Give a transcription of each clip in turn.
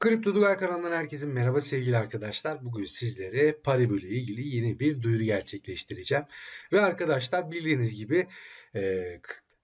Kripto Dugal kanalından herkese merhaba sevgili arkadaşlar. Bugün sizlere Paribu ile ilgili yeni bir duyuru gerçekleştireceğim. Ve arkadaşlar bildiğiniz gibi e,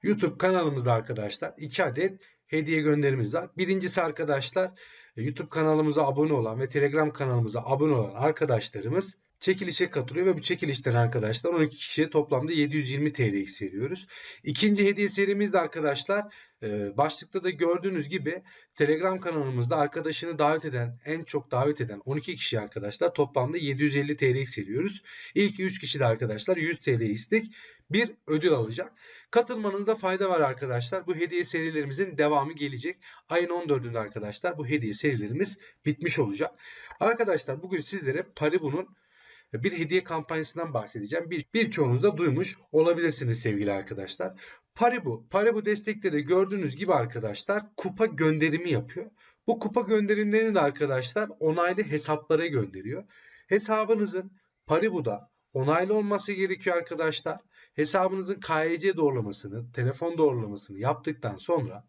YouTube kanalımızda arkadaşlar 2 adet hediye gönderimiz var. Birincisi arkadaşlar e, YouTube kanalımıza abone olan ve Telegram kanalımıza abone olan arkadaşlarımız çekilişe katılıyor ve bu çekilişten arkadaşlar 12 kişiye toplamda 720 TLX veriyoruz. İkinci hediye serimizde arkadaşlar e, başlıkta da gördüğünüz gibi Telegram kanalımızda arkadaşını davet eden en çok davet eden 12 kişi arkadaşlar toplamda 750 TLX veriyoruz. İlk 3 kişi de arkadaşlar 100 TLX'lik bir ödül alacak. Katılmanızda fayda var arkadaşlar. Bu hediye serilerimizin devamı gelecek. Ayın 14'ünde arkadaşlar bu hediye serilerimiz bitmiş olacak. Arkadaşlar bugün sizlere Paribu'nun bir hediye kampanyasından bahsedeceğim. Bir, birçoğunuz da duymuş olabilirsiniz sevgili arkadaşlar. Paribu, Paribu destekleri gördüğünüz gibi arkadaşlar kupa gönderimi yapıyor. Bu kupa gönderimlerini de arkadaşlar onaylı hesaplara gönderiyor. Hesabınızın Paribu'da onaylı olması gerekiyor arkadaşlar. Hesabınızın KYC doğrulamasını, telefon doğrulamasını yaptıktan sonra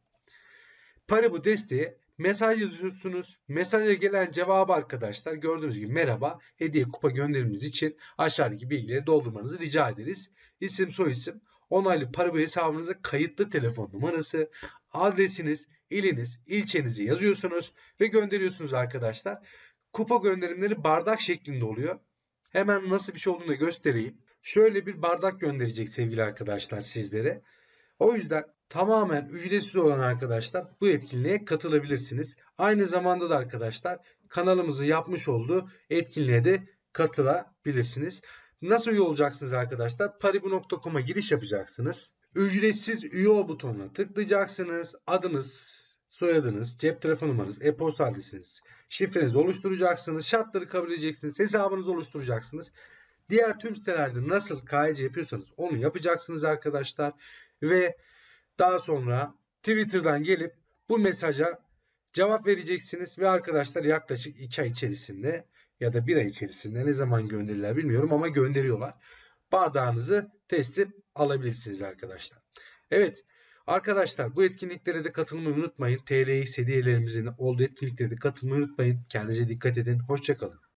Paribu desteği mesaj yazıyorsunuz. Mesaja gelen cevabı arkadaşlar gördüğünüz gibi merhaba hediye kupa gönderiminiz için aşağıdaki bilgileri doldurmanızı rica ederiz. İsim soyisim onaylı Paribu hesabınıza kayıtlı telefon numarası, adresiniz, iliniz, ilçenizi yazıyorsunuz ve gönderiyorsunuz arkadaşlar. Kupa gönderimleri bardak şeklinde oluyor. Hemen nasıl bir şey olduğunu göstereyim. Şöyle bir bardak gönderecek sevgili arkadaşlar sizlere. O yüzden tamamen ücretsiz olan arkadaşlar bu etkinliğe katılabilirsiniz. Aynı zamanda da arkadaşlar kanalımızı yapmış olduğu etkinliğe de katılabilirsiniz. Nasıl üye olacaksınız arkadaşlar? Paribu.com'a giriş yapacaksınız. Ücretsiz üye ol butonuna tıklayacaksınız. Adınız, soyadınız, cep telefon numaranız, e-posta adresiniz, şifrenizi oluşturacaksınız. Şartları kabul edeceksiniz. Hesabınızı oluşturacaksınız. Diğer tüm sitelerde nasıl KYC yapıyorsanız onu yapacaksınız arkadaşlar. Ve daha sonra Twitter'dan gelip bu mesaja cevap vereceksiniz ve arkadaşlar yaklaşık 2 ay içerisinde ya da 1 ay içerisinde ne zaman gönderirler bilmiyorum ama gönderiyorlar. Bardağınızı teslim alabilirsiniz arkadaşlar. Evet arkadaşlar bu etkinliklere de katılmayı unutmayın. TLX hediyelerimizin olduğu etkinliklere de katılmayı unutmayın. Kendinize dikkat edin. Hoşçakalın.